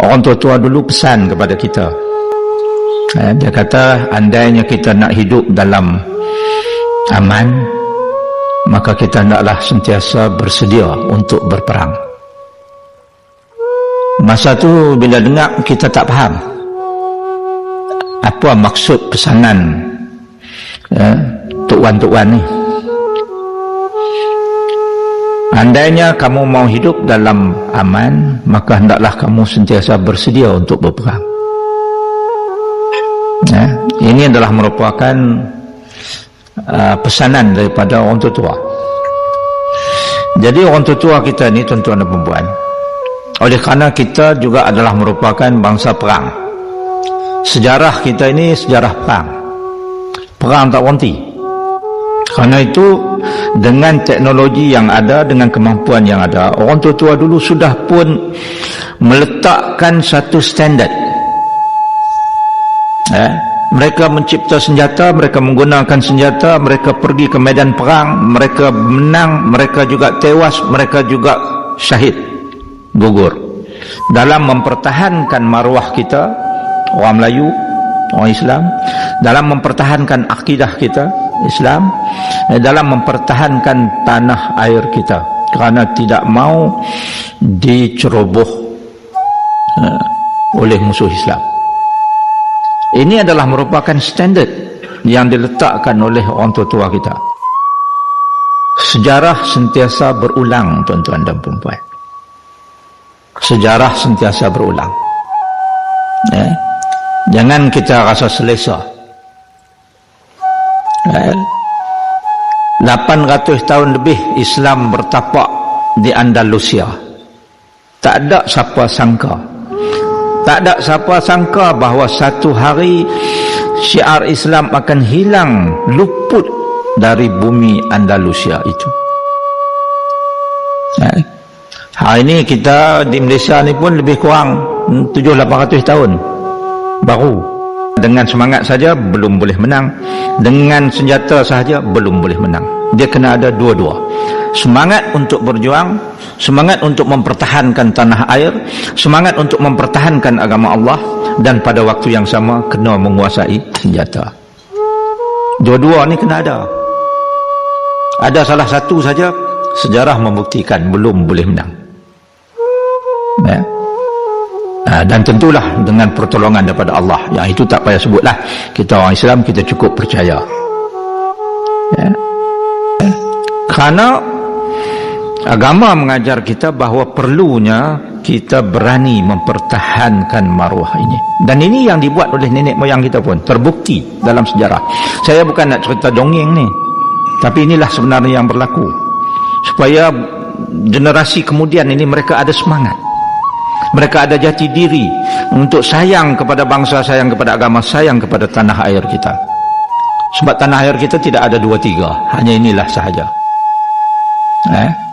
orang tua-tua dulu pesan kepada kita. Eh, dia kata andainya kita nak hidup dalam aman maka kita hendaklah sentiasa bersedia untuk berperang. Masa tu bila dengar kita tak faham. Apa maksud pesanan eh, Wan ni Andainya kamu mau hidup dalam aman, maka hendaklah kamu sentiasa bersedia untuk berperang. Ya, ini adalah merupakan uh, pesanan daripada orang tua. Jadi orang tua kita ni tuan-tuan dan puan oleh kerana kita juga adalah merupakan bangsa perang. Sejarah kita ini sejarah perang. Perang tak berhenti. Kerana itu dengan teknologi yang ada dengan kemampuan yang ada orang tua-tua dulu sudah pun meletakkan satu standard eh? mereka mencipta senjata mereka menggunakan senjata mereka pergi ke medan perang mereka menang mereka juga tewas mereka juga syahid gugur dalam mempertahankan maruah kita orang Melayu orang Islam dalam mempertahankan akidah kita Islam eh, dalam mempertahankan tanah air kita. Kerana tidak mau diceroboh uh, oleh musuh Islam. Ini adalah merupakan standard yang diletakkan oleh orang tua-tua kita. Sejarah sentiasa berulang tuan-tuan dan perempuan sejarah sentiasa berulang. Eh? jangan kita rasa selesa 800 tahun lebih Islam bertapak di Andalusia. Tak ada siapa sangka. Tak ada siapa sangka bahawa satu hari syiar Islam akan hilang luput dari bumi Andalusia itu. Hari ini kita di Malaysia ni pun lebih kurang 7-800 tahun baru dengan semangat saja belum boleh menang. Dengan senjata sahaja belum boleh menang. Dia kena ada dua-dua. Semangat untuk berjuang semangat untuk mempertahankan tanah air semangat untuk mempertahankan agama Allah dan pada waktu yang sama kena menguasai senjata. Dua-dua ni kena ada. Ada salah satu saja sejarah membuktikan belum boleh menang. Ya. Ha, dan tentulah dengan pertolongan daripada Allah. Yang itu tak payah sebutlah. Kita orang Islam kita cukup percaya. Ya. ya. kerana agama mengajar kita bahawa perlunya kita berani mempertahankan maruah ini. Dan ini yang dibuat oleh nenek moyang kita pun terbukti dalam sejarah. Saya bukan nak cerita dongeng ni tapi inilah sebenarnya yang berlaku. Supaya generasi kemudian ini mereka ada semangat mereka ada jati diri untuk sayang kepada bangsa, sayang kepada agama, sayang kepada tanah air kita. Sebab tanah air kita tidak ada dua tiga, hanya inilah sahaja. Eh?